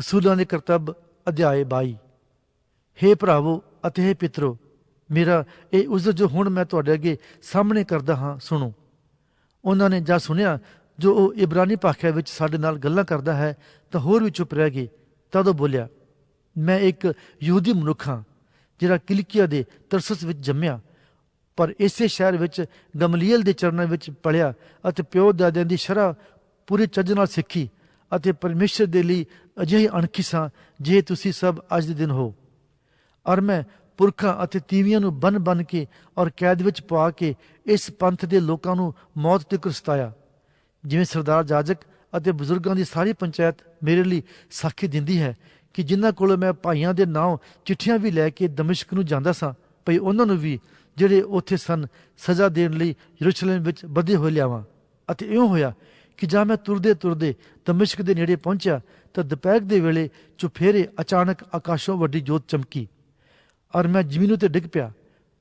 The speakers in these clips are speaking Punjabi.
ਅਸੂਲਾਂ ਦੇ ਕਰਤੱਵ ਅਧਿਆਏ 22 ਹੇ ਭਰਾਵੋ ਅਤੇ ਹੇ ਪਿਤਰੋ, ਮੇਰਾ ਇਹ ਉਜ਼ਰ ਜੋ ਹੁਣ ਮੈਂ ਤੁਹਾਡੇ ਅੱਗੇ ਸਾਹਮਣੇ ਕਰਦਾ ਹਾਂ, ਸੁਣੋ। ਉਹਨਾਂ ਨੇ ਜਾਂ ਸੁਣਿਆ, ਜੋ ਉਹ ਇਬਰਾਨੀ ਭਾਖਿਆ ਵਿੱਚ ਸਾਡੇ ਨਾਲ ਗੱਲਾਂ ਕਰਦਾ ਹੈ, ਤਾਂ ਹੋਰ ਵੀ ਚੁੱਪ ਰਹਿ ਗਏ। ਤਦ ਉਹ ਬੋਲਿਆ, ਮੈਂ ਇੱਕ ਯਹੂਦੀ ਮਨੁੱਖ ਹਾਂ, ਜਿਹੜਾ ਕਿਲਕੀਆ ਦੇ ਤਰਸਸ ਵਿੱਚ ਜੰਮਿਆ, ਪਰ ਇਸੇ ਸ਼ਹਿਰ ਵਿੱਚ ਗਮਲੀਅਲ ਦੇ ਚਰਨਾਂ ਵਿੱਚ ਪਲਿਆ ਅਤੇ ਪਿਓ ਦਾਦਿਆਂ ਦੀ ਸ਼ਰਾ ਪੂਰੀ ਚੱਜ ਨਾਲ ਸਿੱਖੀ। ਅਤੇ ਪਰਮੇਸ਼ਰ ਦੇ ਲਈ ਅਜਿਹੇ ਅਣਖੀ ਸਾਂ, ਜੇ ਤੁਸੀਂ ਸਭ ਅੱਜ ਦੇ ਦਿਨ ਹੋ। ਔਰ ਮੈਂ ਪੁਰਖਾਂ ਅਤੇ ਤੀਵੀਆਂ ਨੂੰ ਬਨ ਬਨ ਕੇ ਔਰ ਕੈਦ ਵਿੱਚ ਪਾ ਕੇ ਇਸ ਪੰਥ ਦੇ ਲੋਕਾਂ ਨੂੰ ਮੌਤ 'ਤੇ ਰਸਤਾਇਆ ਜਿਵੇਂ ਸਰਦਾਰ ਜਾਜਕ ਅਤੇ ਬਜ਼ੁਰਗਾਂ ਦੀ ਸਾਰੀ ਪੰਚਾਇਤ ਮੇਰੇ ਲਈ ਸਾਖੀ ਦਿੰਦੀ ਹੈ ਕਿ ਜਿਨ੍ਹਾਂ ਕੋਲੋਂ ਮੈਂ ਭਾਈਆਂ ਦੇ ਨਾਂ ਚਿੱਠੀਆਂ ਵੀ ਲੈ ਕੇ ਦਮਸ਼ਕ ਨੂੰ ਜਾਂਦਾ ਸਾਂ, ਭਈ ਉਹਨਾਂ ਨੂੰ ਵੀ ਜਿਹੜੇ ਉੱਥੇ ਸਨ ਸਜ਼ਾ ਦੇਣ ਲਈ ਯਰੂਸ਼ਲਮ ਵਿੱਚ ਬੱਧੇ ਹੋਏ ਲਿਆਵਾਂ। ਅਤੇ ਇਉਂ ਹੋਇਆ ਕਿ ਜਾਂ ਮੈਂ ਤੁਰਦੇ ਤੁਰਦੇ ਦਮਿਸ਼ਕ ਦੇ ਨੇੜੇ ਪਹੁੰਚਿਆ ਤਾਂ ਦੁਪਹਿਰ ਦੇ ਵੇਲੇ ਚੁਫੇਰੇ ਅਚਾਨਕ ਆਕਾਸ਼ੋਂ ਵੱਡੀ ਜੋਤ ਚਮਕੀ। ਔਰ ਮੈਂ ਜ਼ਮੀਨ ਉਤੇ ਡਿੱਗ ਪਿਆ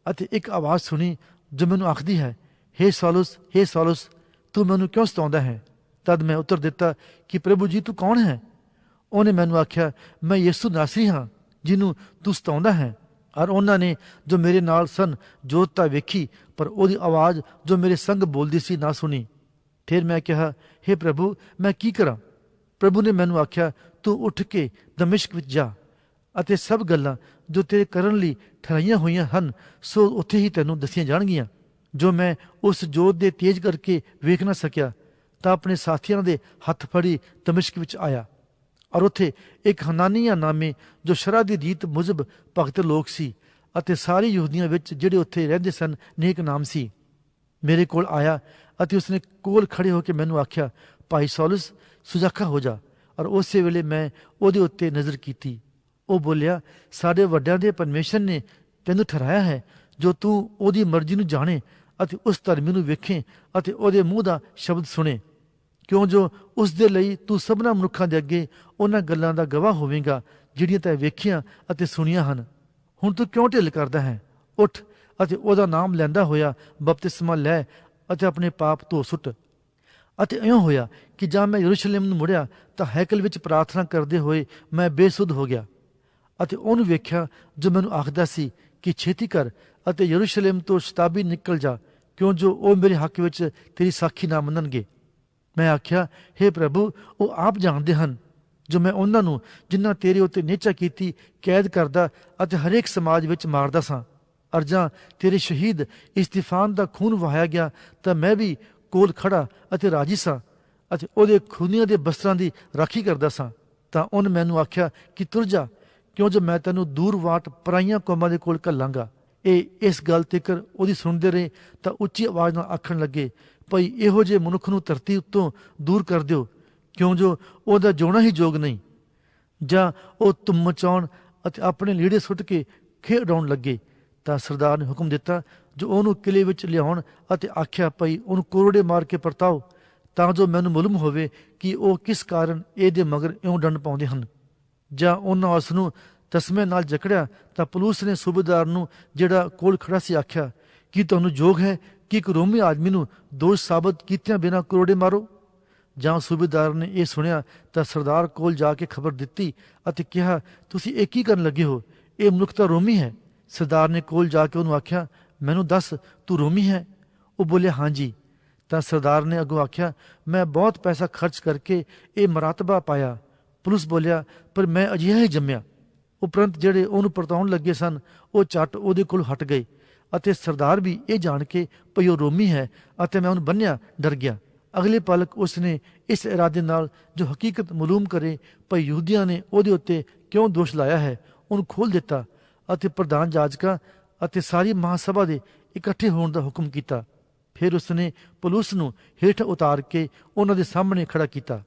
ਅਤੇ ਇੱਕ ਆਵਾਜ਼ ਸੁਣੀ ਜੋ ਮੈਨੂੰ ਆਖਦੀ ਹੈ, ਹੇ ਸਾਲੁਸ ਹੇ ਸਾਲੁਸ, ਤੂੰ ਮੈਨੂੰ ਕਿਉਂ ਸਤਾਉਂਦਾ ਹੈ? ਤਦ ਮੈਂ ਉੱਤਰ ਦਿੱਤਾ ਕਿ, ਪ੍ਰਭੂ ਜੀ, ਤੂੰ ਕੌਣ ਹੈ? ਉਹਨੇ ਮੈਨੂੰ ਆਖਿਆ, ਮੈਂ ਯਿਸੂ ਨਾਸਰੀ ਹਾਂ, ਜਿਹਨੂੰ ਤੂੰ ਸਤਾਉਂਦਾ ਹੈ। ਔਰ ਉਹਨਾਂ ਨੇ ਜੋ ਮੇਰੇ ਨਾਲ ਸਨ ਜੋਤ ਤਾਂ ਵੇਖੀ, ਪਰ ਉਹਦੀ ਆਵਾਜ਼ ਜੋ ਮੇਰੇ ਸੰਗ ਬੋਲਦੀ ਸੀ ਨਾ ਸੁਣੀ। ਫਿਰ ਮੈਂ ਕਿਹਾ, ਹੇ ਪ੍ਰਭੂ, ਮੈਂ ਕੀ ਕਰਾਂ? ਪ੍ਰਭੂ ਨੇ ਮੈਨੂੰ ਆਖਿਆ, ਤੂੰ ਉੱਠ ਕੇ ਦਮਿਸ਼ਕ ਵਿੱਚ ਜਾ ਅਤੇ ਸਭ ਗੱਲਾਂ ਜੋ ਤੇਰੇ ਕਰਨ ਲਈ ਠਹਿਰਾਈਆਂ ਹੋਈਆਂ ਹਨ, ਸੋ ਉੱਥੇ ਹੀ ਤੈਨੂੰ ਦੱਸੀਆਂ ਜਾਣਗੀਆਂ। ਜੋ ਮੈਂ ਉਸ ਜੋਤ ਦੇ ਤੇਜ ਕਰਕੇ ਵੇਖ ਨਾ ਸਕਿਆ, ਤਾਂ ਆਪਣੇ ਸਾਥੀਆਂ ਦੇ ਹੱਥ ਫੜੀ ਦਮਿਸ਼ਕ ਵਿੱਚ ਆਇਆ। ਔਰ ਉੱਥੇ ਇੱਕ ਹਨਾਨੀਆ ਨਾਮੇ ਜੋ ਸ਼ਰਾ ਦੀ ਰੀਤ ਮੁਜਬ ਭਗਤ ਲੋਕ ਸੀ ਅਤੇ ਸਾਰੇ ਯਹੂਦੀਆਂ ਵਿੱਚ ਜਿਹੜੇ ਉੱਥੇ ਰਹਿੰਦੇ ਸਨ, ਨੇਕ ਨਾਮ ਸੀ। ਮੇਰੇ ਕੋਲ ਆਇਆ ਅਤੇ ਉਸਨੇ ਕੋਲ ਖੜੇ ਹੋ ਕੇ ਮੈਨੂੰ ਆਖਿਆ, ਭਾਈ ਸੌਲਸ, ਸੁਜਾਖਾ ਹੋ ਜਾ। ਔਰ ਉਸੇ ਵੇਲੇ ਮੈਂ ਉਹਦੇ ਉੱਤੇ ਨਜ਼ਰ ਕੀਤੀ। ਉਹ ਬੋਲਿਆ, ਸਾਡੇ ਵੱਡਿਆਂ ਦੇ ਪਰਮੇਸ਼ਰ ਨੇ ਤੈਨੂੰ ਠਹਿਰਾਇਆ ਹੈ, ਜੋ ਤੂੰ ਉਹਦੀ ਮਰਜ਼ੀ ਨੂੰ ਜਾਣੇ ਅਤੇ ਉਸ ਧਰਮੀ ਨੂੰ ਵੇਖੇ ਅਤੇ ਉਹਦੇ ਮੂੰਹ ਦਾ ਸ਼ਬਦ ਸੁਣੇ। ਕਿਉਂ ਜੋ ਉਸ ਦੇ ਲਈ ਤੂੰ ਸਭਨਾ ਮਨੁੱਖਾਂ ਦੇ ਅੱਗੇ ਉਹਨਾਂ ਗੱਲਾਂ ਦਾ ਗਵਾਹ ਹੋਵੇਂਗਾ, ਜਿਹੜੀਆਂ ਤੈਂ ਵੇਖੀਆਂ ਅਤੇ ਸੁਣੀਆਂ ਹਨ। ਹੁਣ ਤੂੰ ਕਿਉਂ ਢਿੱਲ ਕਰਦਾ ਹੈ? ਉੱਠ ਅਤੇ ਉਹਦਾ ਨਾਮ ਲੈਂਦਾ ਹੋਇਆ ਬਪਤਿਸਮਾ ਲੈ ਅਤੇ ਆਪਣੇ ਪਾਪ ਧੋ ਸੁੱਟ। ਅਤੇ ਇਉਂ ਹੋਇਆ ਕਿ ਜਦ ਮੈਂ ਯਰੂਸ਼ਲਮ ਨੂੰ ਮੁੜਿਆ ਤਾਂ ਹੈਕਲ ਵਿੱਚ ਪ੍ਰਾਰਥਨਾ ਕਰਦੇ ਹੋਏ ਮੈਂ ਬੇਸੁੱਧ ਹੋ ਗਿਆ ਅਤੇ ਉਹਨੂੰ ਵੇਖਿਆ ਜੋ ਮੈਨੂੰ ਆਖਦਾ ਸੀ ਕਿ ਛੇਤੀ ਕਰ ਅਤੇ ਯਰੂਸ਼ਲਮ ਤੋਂ ਸ਼ਤਾਬੀ ਨਿਕਲ ਜਾ, ਕਿਉਂ ਜੋ ਉਹ ਮੇਰੇ ਹੱਕ ਵਿੱਚ ਤੇਰੀ ਸਾਖੀ ਨਾ ਮੰਨਣਗੇ। ਮੈਂ ਆਖਿਆ हे ਪ੍ਰਭੂ, ਉਹ ਆਪ ਜਾਣਦੇ ਹਨ ਜੋ ਮੈਂ ਉਹਨਾਂ ਨੂੰ ਜਿਨ੍ਹਾਂ ਤੇਰੇ ਉੱਤੇ ਨਿਹਚਾ ਕੀਤੀ, ਕੈਦ ਕਰਦਾ ਅਤੇ ਹਰੇਕ ਸਮਾਜ ਵਿੱਚ ਮਾਰਦਾ ਸਾਂ। ਅਰਜਾਂ, ਤੇਰੇ ਸ਼ਹੀਦ ਇਸਤੀਫਾਨ ਦਾ ਖੂਨ ਵਹਾਇਆ ਗਿਆ, ਤਾਂ ਮੈਂ ਵੀ ਕੋਲ ਖੜਾ ਅਤੇ ਰਾਜੀ ਸਾਂ ਅਤੇ ਉਹਦੇ ਖੂਨੀਆਂ ਦੇ ਬਸਤਰਾਂ ਦੀ ਰਾਖੀ ਕਰਦਾ ਸਾਂ। ਤਾਂ ਉਹਨੇ ਮੈਨੂੰ ਆਖਿਆ ਕਿ ਤੁਰ ਜਾ, ਕਿਉਂ ਜੋ ਮੈਂ ਤੈਨੂੰ ਦੂਰ ਵਾਟ ਪਰਾਈਆਂ ਕੌਮਾਂ ਦੇ ਕੋਲ ਘੱਲਾਂਗਾ? ਇਹ ਇਸ ਗੱਲ ਤੇ ਉਹਦੀ ਸੁਣਦੇ ਰਹੇ ਤਾਂ ਉੱਚੀ ਆਵਾਜ਼ ਨਾਲ ਆਖਣ ਲੱਗੇ, ਭਈ ਇਹੋ ਜਿਹੇ ਮਨੁੱਖ ਨੂੰ ਧਰਤੀ ਉੱਤੋਂ ਦੂਰ ਕਰ ਦਿਓ, ਕਿਉਂ ਜੋ ਉਹਦਾ ਜਿਉਣਾ ਹੀ ਯੋਗ ਨਹੀਂ? ਜਾਂ ਉਹ ਤੁਮ ਮਚਾਉਣ ਅਤੇ ਆਪਣੇ ਲੀੜੇ ਸੁੱਟ ਕੇ ਖੇਡ ਉਡਾਉਣ ਲੱਗੇ। ਤਾਂ ਸਰਦਾਰ ਨੇ ਹੁਕਮ ਦਿੱਤਾ, ਜੋ ਉਹਨੂੰ ਕਿਲੇ ਵਿੱਚ ਲਿਆਉਣ ਅਤੇ ਆਖਿਆ, ਭਈ ਉਹਨੂੰ ਕੋਰੜੇ ਮਾਰ ਕੇ ਪਰਤਾਓ, ਤਾਂ ਜੋ ਮੈਨੂੰ ਮਾਲੂਮ ਹੋਵੇ ਕਿ ਉਹ ਕਿਸ ਕਾਰਨ ਇਹਦੇ ਮਗਰ ਇਉਂ ਡੰਡ ਪਾਉਂਦੇ ਹਨ। ਜਾਂ ਉਹਨਾਂ ਉਸ ਨੂੰ ਤਸਮੇ ਨਾਲ ਜਕੜਿਆ, ਤਾਂ ਪੁਲਿਸ ਨੇ ਸੂਬੇਦਾਰ ਨੂੰ ਜਿਹੜਾ ਕੋਲ ਖੜਾ ਸੀ ਆਖਿਆ, ਕਿ ਤੁਹਾਨੂੰ ਯੋਗ ਹੈ ਕਿ ਇੱਕ ਰੋਮੀ ਆਦਮੀ ਨੂੰ ਦੋਸ਼ ਸਾਬਤ ਕੀਤਿਆਂ ਬਿਨਾਂ ਕਰੋੜੇ ਮਾਰੋ? ਜਾਂ ਸੂਬੇਦਾਰ ਨੇ ਇਹ ਸੁਣਿਆ, ਤਾਂ ਸਰਦਾਰ ਕੋਲ ਜਾ ਕੇ ਖਬਰ ਦਿੱਤੀ ਅਤੇ ਕਿਹਾ, ਤੁਸੀਂ ਇਹ ਕੀ ਕਰਨ ਲੱਗੇ ਹੋ? ਇਹ ਮਨੁੱਖ ਤਾਂ ਰੋਮੀ ਹੈ। ਸਰਦਾਰ ਨੇ ਕੋਲ ਜਾ ਕੇ ਉਹਨੂੰ ਆਖਿਆ, ਮੈਨੂੰ ਦੱਸ, ਤੂੰ ਰੋਮੀ ਹੈ? ਉਹ ਬੋਲਿਆ ਹਾਂਜੀ ਤਾਂ ਸਰਦਾਰ ਨੇ ਅੱਗੋਂ ਆਖਿਆ, ਮੈਂ ਬਹੁਤ ਪੈਸਾ ਖਰਚ ਕਰਕੇ ਇਹ ਮਰਾਤਬਾ ਪਾਇਆ। ਪੁਲਿਸ ਬੋਲਿਆ, ਪਰ ਮੈਂ ਅਜਿਹਾ ਹੀ ਜੰਮਿਆ। ਉਪਰੰਤ ਜਿਹੜੇ ਉਹਨੂੰ ਪਰਤਾਉਣ ਲੱਗੇ ਸਨ, ਉਹ ਝੱਟ ਉਹਦੇ ਕੋਲ ਹਟ ਗਏ ਅਤੇ ਸਰਦਾਰ ਵੀ ਇਹ ਜਾਣ ਕੇ ਭਈ ਉਹ ਰੋਮੀ ਹੈ ਅਤੇ ਮੈਂ ਉਹਨੂੰ ਬੰਨਿਆ, ਡਰ ਗਿਆ। ਅਗਲੇ ਪਲਕ ਉਸਨੇ ਇਸ ਇਰਾਦੇ ਨਾਲ ਜੋ ਹਕੀਕਤ ਮਾਲੂਮ ਕਰੇ ਭਈ ਯਹੂਦੀਆਂ ਨੇ ਉਹਦੇ ਉੱਤੇ ਕਿਉਂ ਦੋਸ਼ ਲਾਇਆ ਹੈ, ਉਹਨੂੰ ਖੋਲ ਦਿੱਤਾ ਅਤੇ ਪ੍ਰਧਾਨ ਜਾਜਕਾਂ ਅਤੇ ਸਾਰੀ ਮਹਾਸਭਾ ਦੇ ਇਕੱਠੇ ਹੋਣ ਦਾ ਹੁਕਮ ਕੀਤਾ। ਫਿਰ ਉਸਨੇ ਪੁਲਿਸ ਨੂੰ ਹੇਠ ਉਤਾਰ ਕੇ ਉਹਨਾਂ ਦੇ ਸਾਹਮਣੇ ਖੜਾ ਕੀਤਾ।